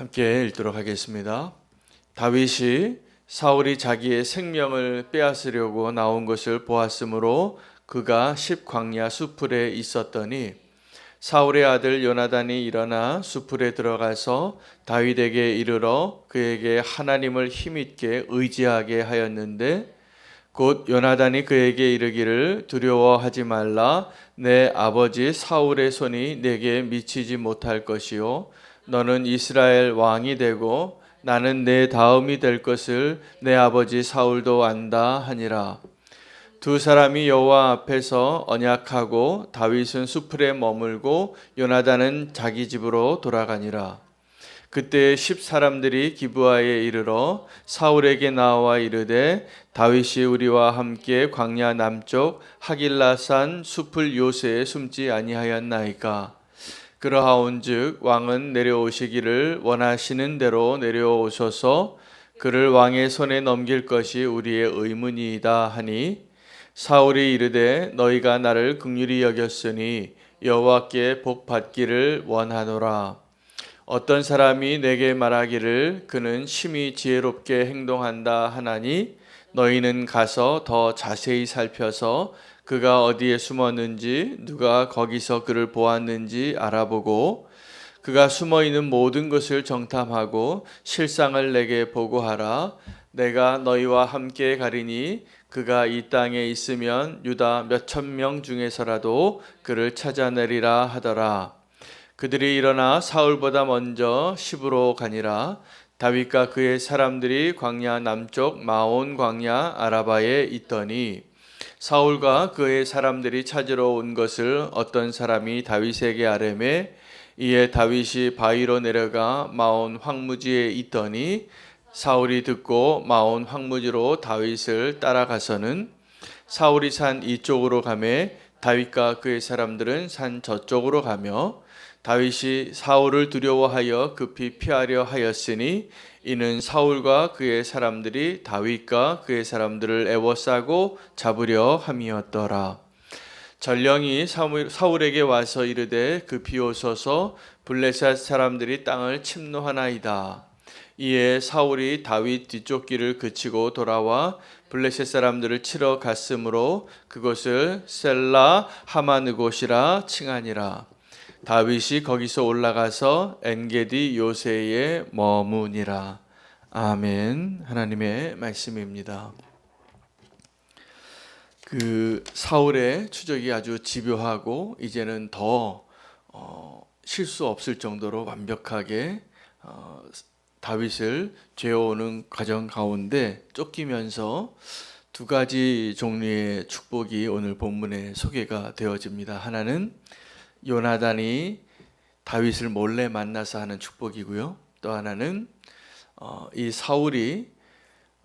함께 읽도록 하겠습니다. 다윗이 사울이 자기의 생명을 빼앗으려고 나온 것을 보았으므로 그가 십광야 수풀에 있었더니 사울의 아들 요나단이 일어나 수풀에 들어가서 다윗에게 이르러 그에게 하나님을 힘있게 의지하게 하였는데 곧 요나단이 그에게 이르기를 두려워하지 말라 내 아버지 사울의 손이 내게 미치지 못할 것이요 너는 이스라엘 왕이 되고 나는 내 다음이 될 것을 내 아버지 사울도 안다 하니라. 두 사람이 여호와 앞에서 언약하고 다윗은 수풀에 머물고 요나단은 자기 집으로 돌아가니라. 그때 십 사람들이 기브아에 이르러 사울에게 나와 이르되 다윗이 우리와 함께 광야 남쪽 하길라산 숲을 요새에 숨지 아니하였나이까 그러하온즉 왕은 내려오시기를 원하시는 대로 내려오셔서 그를 왕의 손에 넘길 것이 우리의 의문이이다 하니 사울이 이르되 너희가 나를 긍휼히 여겼으니 여호와께 복 받기를 원하노라. 어떤 사람이 내게 말하기를 그는 심히 지혜롭게 행동한다 하나니 너희는 가서 더 자세히 살펴서 그가 어디에 숨었는지 누가 거기서 그를 보았는지 알아보고 그가 숨어 있는 모든 것을 정탐하고 실상을 내게 보고하라. 내가 너희와 함께 가리니 그가 이 땅에 있으면 유다 몇천 명 중에서라도 그를 찾아내리라 하더라. 그들이 일어나 사울보다 먼저 시부로 가니라 다윗과 그의 사람들이 광야 남쪽 마온 광야 아라바에 있더니 사울과 그의 사람들이 찾으러 온 것을 어떤 사람이 다윗에게 아뢰매 이에 다윗이 바위로 내려가 마온 황무지에 있더니 사울이 듣고 마온 황무지로 다윗을 따라가서는 사울이 산 이쪽으로 가매 다윗과 그의 사람들은 산 저쪽으로 가며 다윗이 사울을 두려워하여 급히 피하려 하였으니 이는 사울과 그의 사람들이 다윗과 그의 사람들을 애워싸고 잡으려 함이었더라. 전령이 사울에게 와서 이르되 급히 오소서 블레셋 사람들이 땅을 침노하나이다. 이에 사울이 다윗 뒤쪽 길을 그치고 돌아와 블레셋 사람들을 치러 갔으므로 그곳을 셀라 하마느 곳이라 칭하니라. 다윗이 거기서 올라가서 엔게디 요새에 머무니라. 아멘. 하나님의 말씀입니다. 그 사울의 추적이 아주 집요하고 이제는 더 어, 실수 없을 정도로 완벽하게 어, 다윗을 죄어오는 과정 가운데 쫓기면서 두 가지 종류의 축복이 오늘 본문에 소개가 되어집니다. 하나는 요나단이 다윗을 몰래 만나서 하는 축복이고요. 또 하나는 어, 이 사울이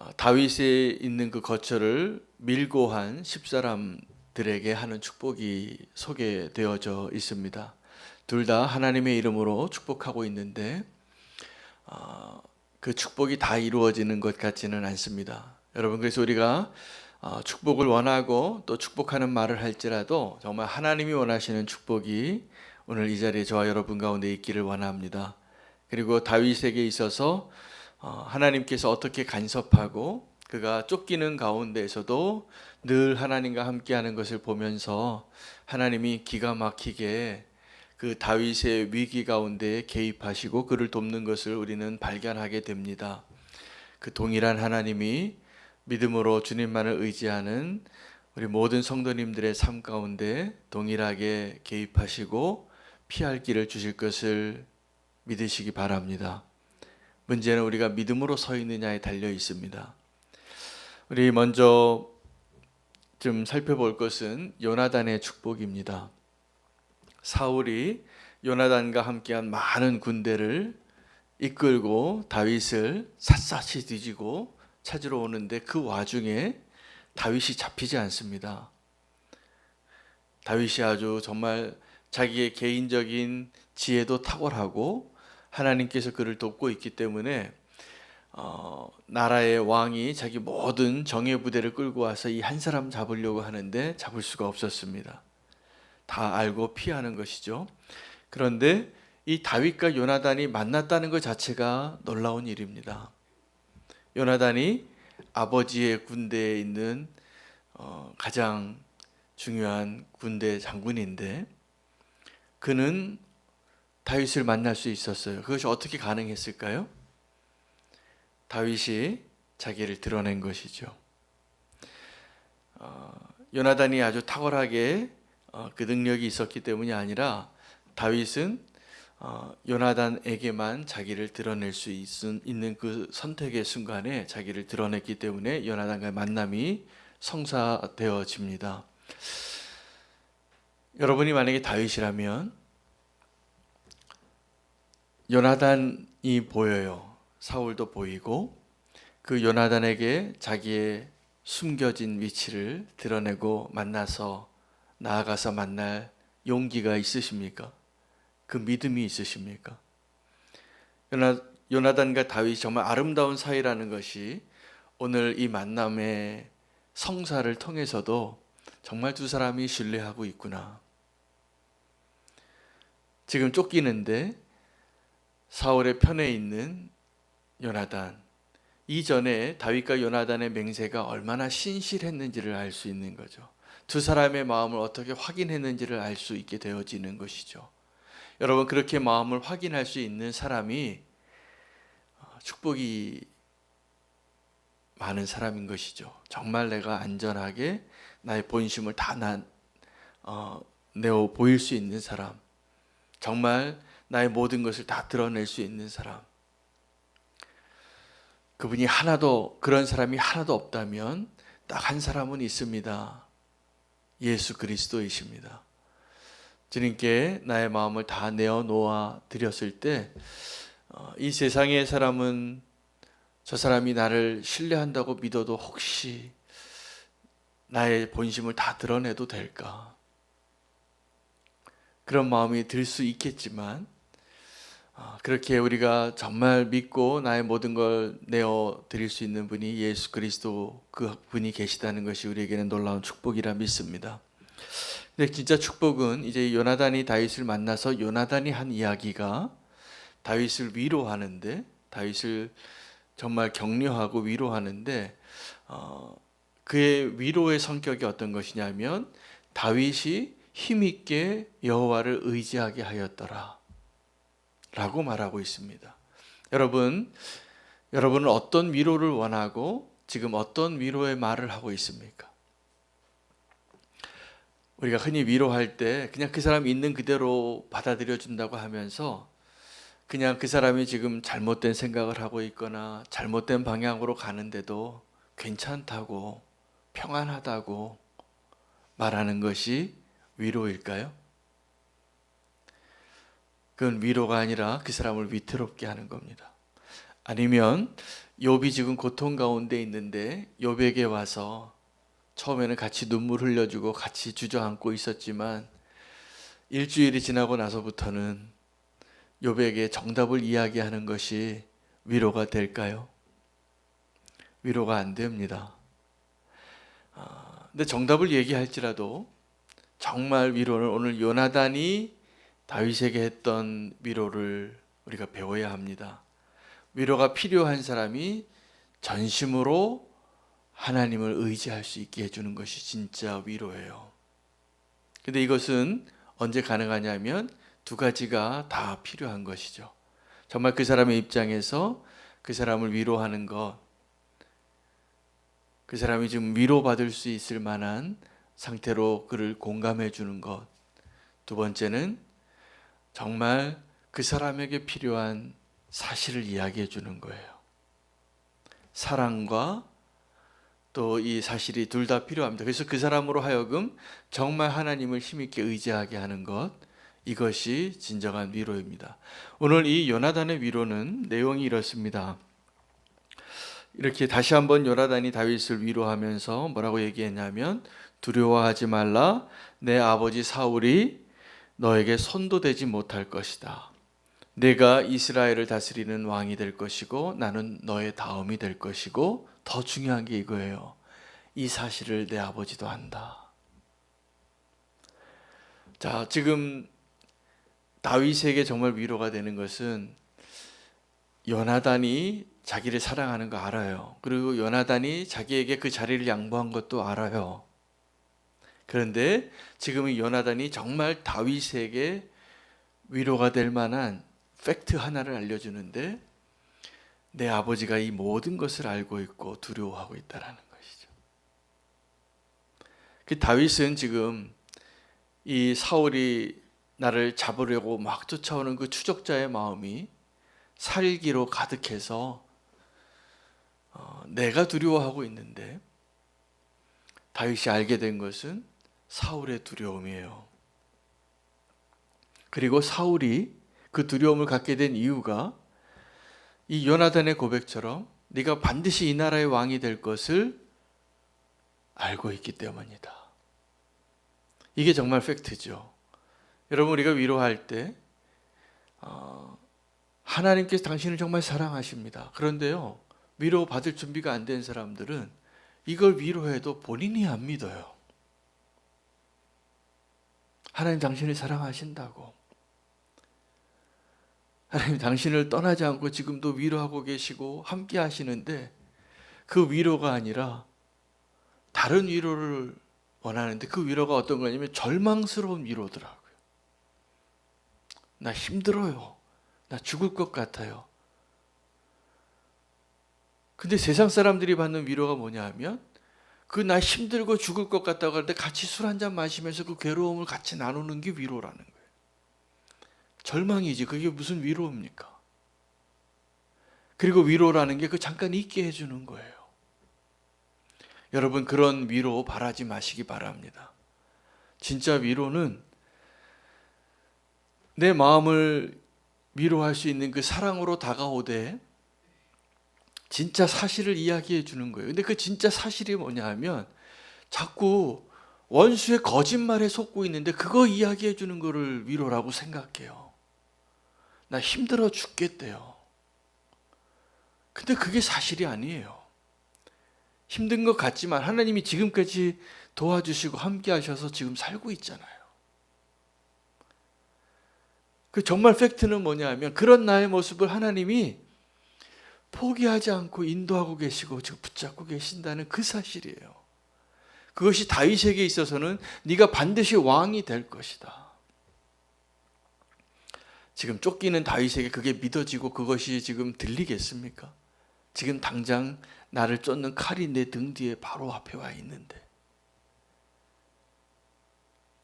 어, 다윗에 있는 그 거처를 밀고 한 십사람들에게 하는 축복이 소개되어져 있습니다. 둘 다 하나님의 이름으로 축복하고 있는데 어, 그 축복이 다 이루어지는 것 같지는 않습니다. 여러분 그래서 우리가 어, 축복을 원하고 또 축복하는 말을 할지라도 정말 하나님이 원하시는 축복이 오늘 이 자리에 저와 여러분 가운데 있기를 원합니다. 그리고 다윗에게 있어서 어, 하나님께서 어떻게 간섭하고 그가 쫓기는 가운데에서도 늘 하나님과 함께하는 것을 보면서 하나님이 기가 막히게 그 다윗의 위기 가운데 개입하시고 그를 돕는 것을 우리는 발견하게 됩니다. 그 동일한 하나님이 믿음으로 주님만을 의지하는 우리 모든 성도님들의 삶 가운데 동일하게 개입하시고 피할 길을 주실 것을 믿으시기 바랍니다. 문제는 우리가 믿음으로 서 있느냐에 달려 있습니다. 우리 먼저 좀 살펴볼 것은 요나단의 축복입니다. 사울이 요나단과 함께한 많은 군대를 이끌고 다윗을 샅샅이 뒤지고 찾으러 오는데 그 와중에 다윗이 잡히지 않습니다. 다윗이 아주 정말 자기의 개인적인 지혜도 탁월하고 하나님께서 그를 돕고 있기 때문에 어, 나라의 왕이 자기 모든 정예 부대를 끌고 와서 이 한 사람 잡으려고 하는데 잡을 수가 없었습니다. 다 알고 피하는 것이죠. 그런데 이 다윗과 요나단이 만났다는 것 자체가 놀라운 일입니다. 요나단이 아버지의 군대에 있는 어, 가장 중요한 군대 장군인데 그는 다윗을 만날 수 있었어요. 그것이 어떻게 가능했을까요? 다윗이 자기를 드러낸 것이죠. 어, 요나단이 아주 탁월하게 어, 그 능력이 있었기 때문이 아니라 다윗은 어, 요나단에게만 자기를 드러낼 수 있, 있는 그 선택의 순간에 자기를 드러냈기 때문에 요나단과의 만남이 성사되어집니다. 여러분이 만약에 다윗이라면 요나단이 보여요. 사울도 보이고 그 요나단에게 자기의 숨겨진 위치를 드러내고 만나서 나아가서 만날 용기가 있으십니까? 그 믿음이 있으십니까? 요나, 요나단과 다윗이 정말 아름다운 사이라는 것이 오늘 이 만남의 성사를 통해서도 정말 두 사람이 신뢰하고 있구나. 지금 쫓기는데 사울의 편에 있는 요나단 이전에 다윗과 요나단의 맹세가 얼마나 신실했는지를 알 수 있는 거죠. 두 사람의 마음을 어떻게 확인했는지를 알 수 있게 되어지는 것이죠. 여러분 그렇게 마음을 확인할 수 있는 사람이 어, 축복이 많은 사람인 것이죠. 정말 내가 안전하게 나의 본심을 다 난, 어, 내어 보일 수 있는 사람, 정말 나의 모든 것을 다 드러낼 수 있는 사람. 그분이 하나도 그런 사람이 하나도 없다면 딱 한 사람은 있습니다. 예수 그리스도이십니다. 주님께 나의 마음을 다 내어 놓아 드렸을 때, 어, 이 세상의 사람은 저 사람이 나를 신뢰한다고 믿어도 혹시 나의 본심을 다 드러내도 될까? 그런 마음이 들 수 있겠지만, 어, 그렇게 우리가 정말 믿고 나의 모든 걸 내어 드릴 수 있는 분이 예수 그리스도 그 분이 계시다는 것이 우리에게는 놀라운 축복이라 믿습니다. 근데 진짜 축복은 이제 요나단이 다윗을 만나서 요나단이 한 이야기가 다윗을 위로하는데 다윗을 정말 격려하고 위로하는데 어, 그의 위로의 성격이 어떤 것이냐면 다윗이 힘 있게 여호와를 의지하게 하였더라 라고 말하고 있습니다. 여러분 여러분은 어떤 위로를 원하고 지금 어떤 위로의 말을 하고 있습니까? 우리가 흔히 위로할 때 그냥 그 사람 있는 그대로 받아들여 준다고 하면서 그냥 그 사람이 지금 잘못된 생각을 하고 있거나 잘못된 방향으로 가는데도 괜찮다고 평안하다고 말하는 것이 위로일까요? 그건 위로가 아니라 그 사람을 위태롭게 하는 겁니다. 아니면 욥이 지금 고통 가운데 있는데 욥에게 와서 처음에는 같이 눈물 흘려주고 같이 주저앉고 있었지만 일주일이 지나고 나서부터는 욥에게 정답을 이야기하는 것이 위로가 될까요? 위로가 안 됩니다. 아, 근데 정답을 얘기할지라도 정말 위로를 오늘 요나단이 다윗에게 했던 위로를 우리가 배워야 합니다. 위로가 필요한 사람이 전심으로 하나님을 의지할 수 있게 해주는 것이 진짜 위로예요. 근데 이것은 언제 가능하냐면 두 가지가 다 필요한 것이죠. 정말 그 사람의 입장에서 그 사람을 위로하는 것, 그 사람이 지금 위로받을 수 있을 만한 상태로 그를 공감해 주는 것. 두 번째는 정말 그 사람에게 필요한 사실을 이야기해 주는 거예요. 사랑과 또 이 사실이 둘 다 필요합니다. 그래서 그 사람으로 하여금 정말 하나님을 힘있게 의지하게 하는 것. 이것이 진정한 위로입니다. 오늘 이 요나단의 위로는 내용이 이렇습니다. 이렇게 다시 한번 요나단이 다윗을 위로하면서 뭐라고 얘기했냐면 두려워하지 말라 내 아버지 사울이 너에게 손도 대지 못할 것이다. 내가 이스라엘을 다스리는 왕이 될 것이고 나는 너의 다음이 될 것이고 더 중요한 게 이거예요. 이 사실을 내 아버지도 안다. 자, 지금 다윗에게 정말 위로가 되는 것은 요나단이 자기를 사랑하는 거 알아요. 그리고 요나단이 자기에게 그 자리를 양보한 것도 알아요. 그런데 지금은 요나단이 정말 다윗에게 위로가 될 만한 팩트 하나를 알려주는데 내 아버지가 이 모든 것을 알고 있고 두려워하고 있다라는 것이죠. 그 다윗은 지금 이 사울이 나를 잡으려고 막 쫓아오는 그 추적자의 마음이 살기로 가득해서 어, 내가 두려워하고 있는데 다윗이 알게 된 것은 사울의 두려움이에요. 그리고 사울이 그 두려움을 갖게 된 이유가 이 요나단의 고백처럼 네가 반드시 이 나라의 왕이 될 것을 알고 있기 때문이다. 이게 정말 팩트죠. 여러분 우리가 위로할 때 어, 하나님께서 당신을 정말 사랑하십니다. 그런데요 위로 받을 준비가 안 된 사람들은 이걸 위로해도 본인이 안 믿어요. 하나님 당신을 사랑하신다고. 하나님 당신을 떠나지 않고 지금도 위로하고 계시고 함께 하시는데 그 위로가 아니라 다른 위로를 원하는데 그 위로가 어떤 거냐면 절망스러운 위로더라고요. 나 힘들어요. 나 죽을 것 같아요. 근데 세상 사람들이 받는 위로가 뭐냐 하면 그 나 힘들고 죽을 것 같다고 할때 같이 술 한 잔 마시면서 그 괴로움을 같이 나누는 게 위로라는 거예요. 절망이지 그게 무슨 위로입니까? 그리고 위로라는 게 그 잠깐 있게 해주는 거예요. 여러분 그런 위로 바라지 마시기 바랍니다. 진짜 위로는 내 마음을 위로할 수 있는 그 사랑으로 다가오되 진짜 사실을 이야기해 주는 거예요. 근데 그 진짜 사실이 뭐냐 하면 자꾸 원수의 거짓말에 속고 있는데 그거 이야기해 주는 거를 위로라고 생각해요. 나 힘들어 죽겠대요. 근데 그게 사실이 아니에요. 힘든 것 같지만 하나님이 지금까지 도와주시고 함께 하셔서 지금 살고 있잖아요. 그 정말 팩트는 뭐냐 하면 그런 나의 모습을 하나님이 포기하지 않고 인도하고 계시고 지금 붙잡고 계신다는 그 사실이에요. 그것이 다윗에게 있어서는 네가 반드시 왕이 될 것이다. 지금 쫓기는 다윗에게 그게 믿어지고 그것이 지금 들리겠습니까? 지금 당장 나를 쫓는 칼이 내 등 뒤에 바로 앞에 와 있는데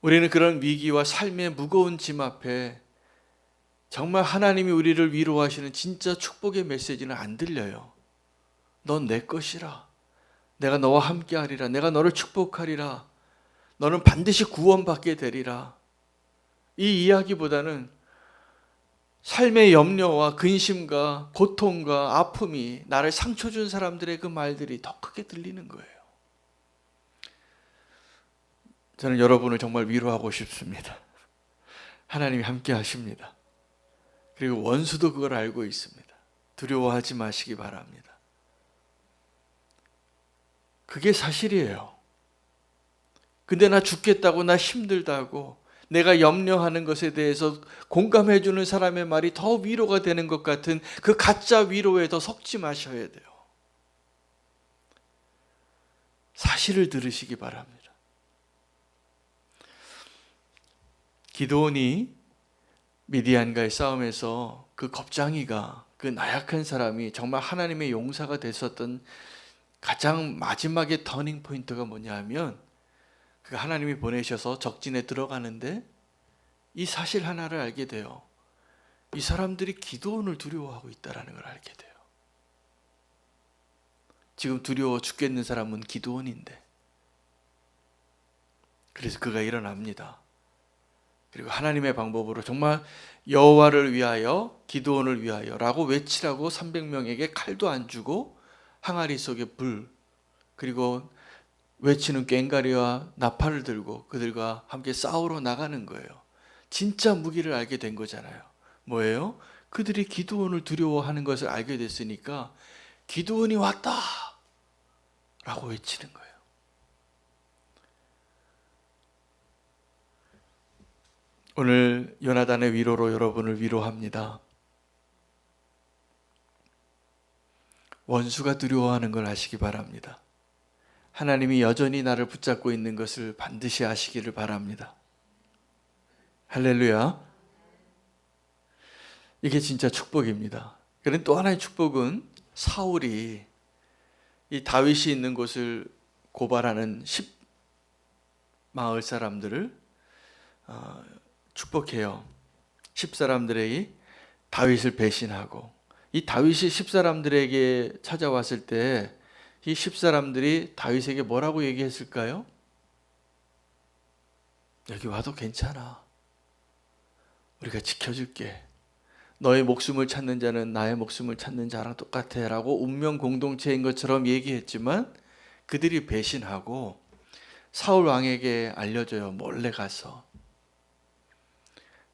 우리는 그런 위기와 삶의 무거운 짐 앞에 정말 하나님이 우리를 위로하시는 진짜 축복의 메시지는 안 들려요. 넌 내 것이라. 내가 너와 함께 하리라. 내가 너를 축복하리라. 너는 반드시 구원받게 되리라. 이 이야기보다는 삶의 염려와 근심과 고통과 아픔이 나를 상처 준 사람들의 그 말들이 더 크게 들리는 거예요. 저는 여러분을 정말 위로하고 싶습니다. 하나님이 함께 하십니다. 그리고 원수도 그걸 알고 있습니다. 두려워하지 마시기 바랍니다. 그게 사실이에요. 근데 나 죽겠다고, 나 힘들다고, 내가 염려하는 것에 대해서 공감해 주는 사람의 말이 더 위로가 되는 것 같은 그 가짜 위로에 더 속지 마셔야 돼요. 사실을 들으시기 바랍니다. 기도원이 미디안과의 싸움에서 그 겁장이가 그 나약한 사람이 정말 하나님의 용사가 됐었던 가장 마지막의 터닝 포인트가 뭐냐 하면 그 하나님이 보내셔서 적진에 들어가는데 이 사실 하나를 알게 돼요. 이 사람들이 기도원을 두려워하고 있다라는 걸 알게 돼요. 지금 두려워 죽겠는 사람은 기도원인데. 그래서 그가 일어납니다. 그리고 하나님의 방법으로 정말 여호와를 위하여 기도원을 위하여라고 외치라고 300명에게 칼도 안 주고 항아리 속에 불 그리고 외치는 꽹가리와 나팔을 들고 그들과 함께 싸우러 나가는 거예요. 진짜 무기를 알게 된 거잖아요. 뭐예요? 그들이 기도원을 두려워하는 것을 알게 됐으니까 기도원이 왔다! 라고 외치는 거예요. 오늘 요나단의 위로로 여러분을 위로합니다. 원수가 두려워하는 걸 아시기 바랍니다. 하나님이 여전히 나를 붙잡고 있는 것을 반드시 아시기를 바랍니다. 할렐루야. 이게 진짜 축복입니다. 그런데 또 하나의 축복은 사울이 이 다윗이 있는 곳을 고발하는 십 마을 사람들을 어, 축복해요. 십 사람들에게 다윗을 배신하고 이 다윗이 십 사람들에게 찾아왔을 때 이 십 사람들이 다윗에게 뭐라고 얘기했을까요? 여기 와도 괜찮아. 우리가 지켜줄게. 너의 목숨을 찾는 자는 나의 목숨을 찾는 자랑 똑같아 라고 운명 공동체인 것처럼 얘기했지만 그들이 배신하고 사울 왕에게 알려줘요. 몰래 가서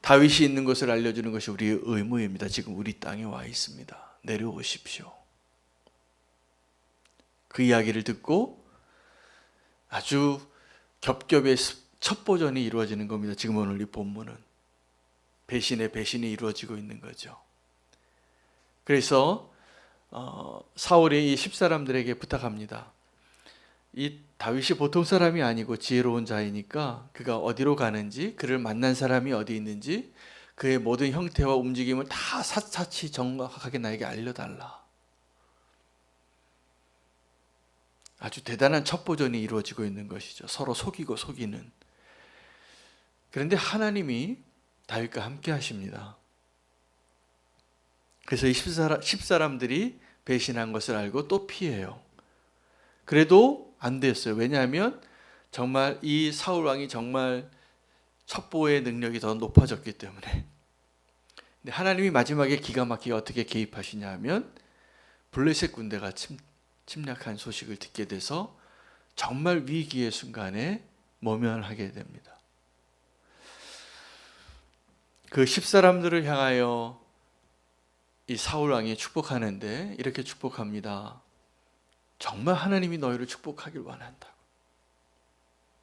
다윗이 있는 것을 알려주는 것이 우리의 의무입니다. 지금 우리 땅에 와 있습니다. 내려오십시오. 그 이야기를 듣고 아주 겹겹의 첫 버전이 이루어지는 겁니다. 지금 오늘 이 본문은 배신의 배신이 이루어지고 있는 거죠. 그래서 어, 사울이 이 십사람들에게 부탁합니다. 이 다윗이 보통 사람이 아니고 지혜로운 자이니까 그가 어디로 가는지 그를 만난 사람이 어디 있는지 그의 모든 형태와 움직임을 다 사차치 정확하게 나에게 알려달라. 아주 대단한 첩보전이 이루어지고 있는 것이죠. 서로 속이고 속이는. 그런데 하나님이 다윗과 함께 하십니다. 그래서 이 십사람들이 배신한 것을 알고 또 피해요. 그래도 안 됐어요. 왜냐하면 정말 이 사울 왕이 정말 첩보의 능력이 더 높아졌기 때문에. 근데 하나님이 마지막에 기가 막히게 어떻게 개입하시냐 하면 블레셋 군대가 침, 침략한 소식을 듣게 돼서 정말 위기의 순간에 모면하게 됩니다. 그 십사람들을 향하여 이 사울 왕이 축복하는데 이렇게 축복합니다. 정말 하나님이 너희를 축복하길 원한다고.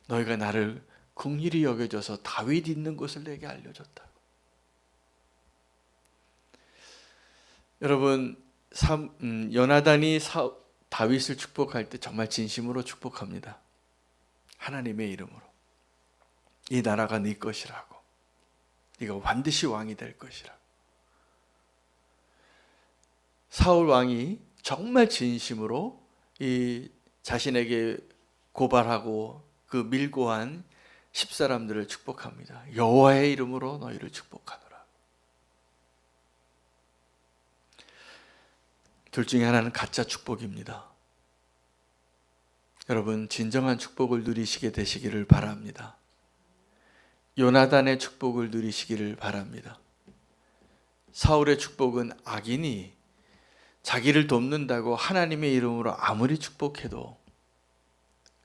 너희가 나를 긍휼히 여겨줘서 다윗 있는 곳을 내게 알려줬다고. 여러분 삼, 음, 연하단이 사, 다윗을 축복할 때 정말 진심으로 축복합니다. 하나님의 이름으로 이 나라가 네 것이라고. 네가 반드시 왕이 될 것이라고. 사울 왕이 정말 진심으로 이 자신에게 고발하고 그 밀고한 십 사람들을 축복합니다. 여호와의 이름으로 너희를 축복하노라. 둘 중에 하나는 가짜 축복입니다. 여러분 진정한 축복을 누리시게 되시기를 바랍니다. 요나단의 축복을 누리시기를 바랍니다. 사울의 축복은 악인이 자기를 돕는다고 하나님의 이름으로 아무리 축복해도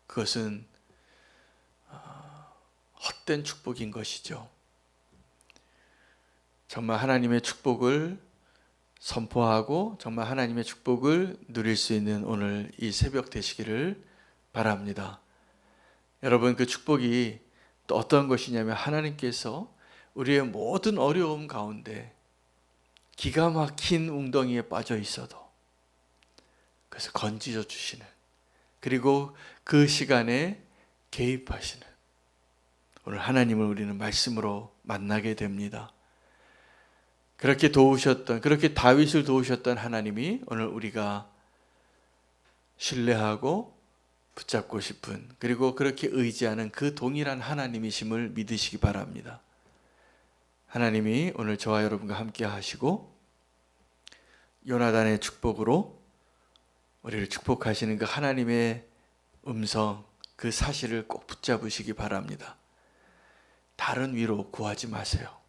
그것은 어, 헛된 축복인 것이죠. 정말 하나님의 축복을 선포하고 정말 하나님의 축복을 누릴 수 있는 오늘 이 새벽 되시기를 바랍니다. 여러분 그 축복이 또 어떤 것이냐면 하나님께서 우리의 모든 어려움 가운데 기가 막힌 웅덩이에 빠져 있어도 그래서 건지져 주시는 그리고 그 시간에 개입하시는 오늘 하나님을 우리는 말씀으로 만나게 됩니다. 그렇게 도우셨던 그렇게 다윗을 도우셨던 하나님이 오늘 우리가 신뢰하고 붙잡고 싶은 그리고 그렇게 의지하는 그 동일한 하나님이심을 믿으시기 바랍니다. 하나님이 오늘 저와 여러분과 함께 하시고 요나단의 축복으로 우리를 축복하시는 그 하나님의 음성 그 사실을 꼭 붙잡으시기 바랍니다. 다른 위로 구하지 마세요.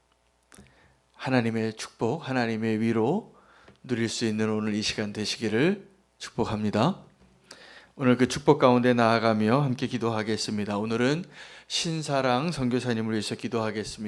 하나님의 축복, 하나님의 위로 누릴 수 있는 오늘 이 시간 되시기를 축복합니다. 오늘 그 축복 가운데 나아가며 함께 기도하겠습니다. 오늘은 신사랑 선교사님을 위해서 기도하겠습니다.